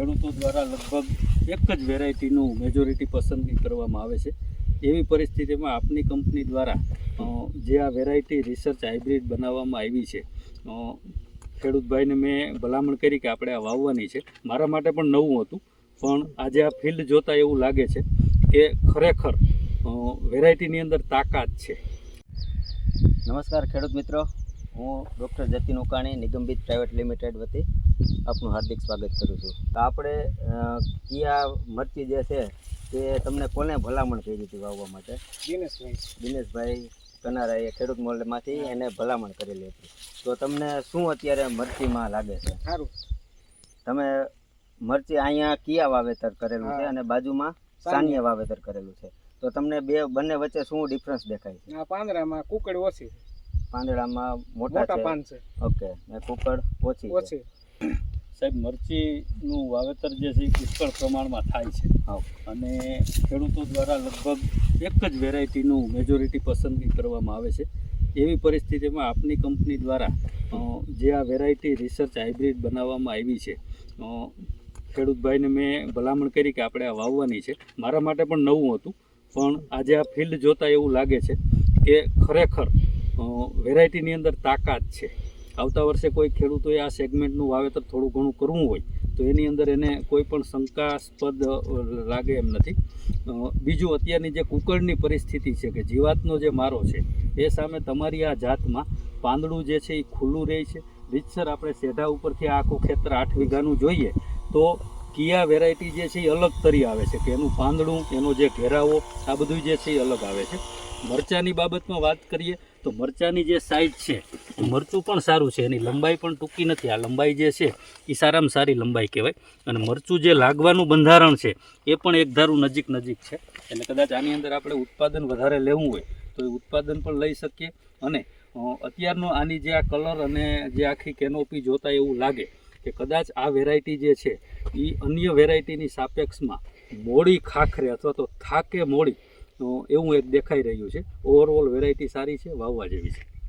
ખેડૂતો દ્વારા લગભગ એક જ વેરાયટીનું મેજોરિટી પસંદગી કરવામાં આવે છે. એવી પરિસ્થિતિમાં આપની કંપની દ્વારા જે આ વેરાયટી રિસર્ચ હાઇબ્રિડ બનાવવામાં આવી છે ખેડૂતભાઈને મેં ભલામણ કરી કે આપણે આ વાવવાની છે. મારા માટે પણ નવું હતું, પણ આજે આ ફિલ્ડ જોતાં એવું લાગે છે કે ખરેખર વેરાયટીની અંદર તાકાત છે. નમસ્કાર ખેડૂત મિત્રો. હું doctor Jatin Ukani Nigambeej private limited વતી આપનું હાર્દિક સ્વાગત કરું છું. તો આપણે કિયા મરચી જે છે તે તમને કોને ભલામણ કરી હતી વાવવા માટે? દિનેશભાઈ. દિનેશભાઈ કનારાએ ખેડૂત મોલમાંથી એને ભલામણ કરેલી હતી. તો તમને શું અત્યારે મરચીમાં લાગે છે? સારું. તમે મરચી અહીંયા કિયા વાવેતર કરેલું છે અને બાજુમાં સાનિયા. વાવેતર કરેલું છે? તો તમને બે બંને વચ્ચે શું ડિફરન્સ દેખાય છે? આ પાંદડામાં કુકડ ઓછી પાંદડામાં મોટા પાન છે. ઓકે ને કુકડ ઓછી ઓછી. સાહેબ મરચીનું વાવેતર જે છે એ પુષ્કળ પ્રમાણમાં થાય છે. હા. અને ખેડૂતો દ્વારા લગભગ એક જ વેરાયટીનું મેજોરિટી પસંદગી કરવામાં આવે છે. એવી પરિસ્થિતિમાં આપની કંપની દ્વારા જે આ વેરાયટી રિસર્ચ હાઇબ્રિડ બનાવવામાં આવી છે ખેડૂતભાઈને મેં ભલામણ કરી કે આપણે આ વાવવાની છે. મારા માટે પણ નવું હતું પણ આજે આ ફિલ્ડ જોતાં એવું લાગે છે કે ખરેખર વેરાયટીની અંદર તાકાત છે. આવતા વર્ષે કોઈ ખેડૂતોએ આ સેગમેન્ટનું વાવેતર થોડું ઘણું કરવું હોય, તો એની અંદર એને કોઈ પણ શંકાસ્પદ લાગે એમ નથી. બીજું અત્યારની જે કુકળની પરિસ્થિતિ છે કે જીવાતનો જે મારો છે, એ સામે તમારી આ જાતમાં પાંદડું જે છે એ ખુલ્લું રહે છે. રીતસર આપણે સેઢા ઉપરથી આખું ખેતર આઠ વીઘાનું જોઈએ, તો કિયા વેરાયટી જે છે એ અલગ તરી આવે છે, કે એનું પાંદડું, એનો જે ઘેરાવો, આ બધું જે છે એ અલગ આવે છે. મરચાની બાબતમાં વાત કરીએ તો મરચાની જે સાઇઝ છે મરચું પણ સારું છે. એની લંબાઈ પણ ટૂંકી નથી. આ લંબાઈ જે છે, એ સારામાં સારી લંબાઈ કહેવાય. અને મરચું જે લાગવાનું બંધારણ છે, એ પણ એક ધારું નજીક નજીક છે. એટલે કદાચ આની અંદર આપણે ઉત્પાદન વધારે લેવું હોય, તો એ ઉત્પાદન પણ લઈ શકીએ. અને અત્યારનો આની જે આ કલર અને જે આખી કેનોપી જોતાં એવું લાગે કે કદાચ આ વેરાયટી જે છે એ અન્ય વેરાયટીની સાપેક્ષમાં મોડી ખાખરે અથવા તો થાકે મોડી એવું એક દેખાઈ રહ્યું છે. ઓવરઓલ વેરાયટી સારી છે વાવવા જેવી છે.